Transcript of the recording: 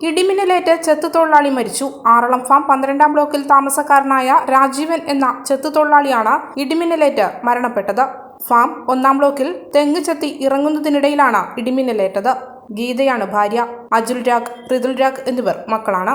ഇടിമിന്നലേറ്റ് ചെത്തുതൊഴിലാളി മരിച്ചു. ആറളം ഫാം പന്ത്രണ്ടാം ബ്ലോക്കിൽ താമസക്കാരനായ രാജീവൻ എന്ന ചെത്തുതൊഴിലാളിയാണ് ഇടിമിന്നലേറ്റ് മരണപ്പെട്ടത്. ഫാം ഒന്നാം ബ്ലോക്കിൽ തെങ്ങ് ചെത്തി ഇറങ്ങുന്നതിനിടയിലാണ് ഇടിമിന്നലേറ്റത്. ഗീതയാണ് ഭാര്യ. അജുൽ രാഗ് ഋതുൽ രാഗ് എന്നിവർ മക്കളാണ്.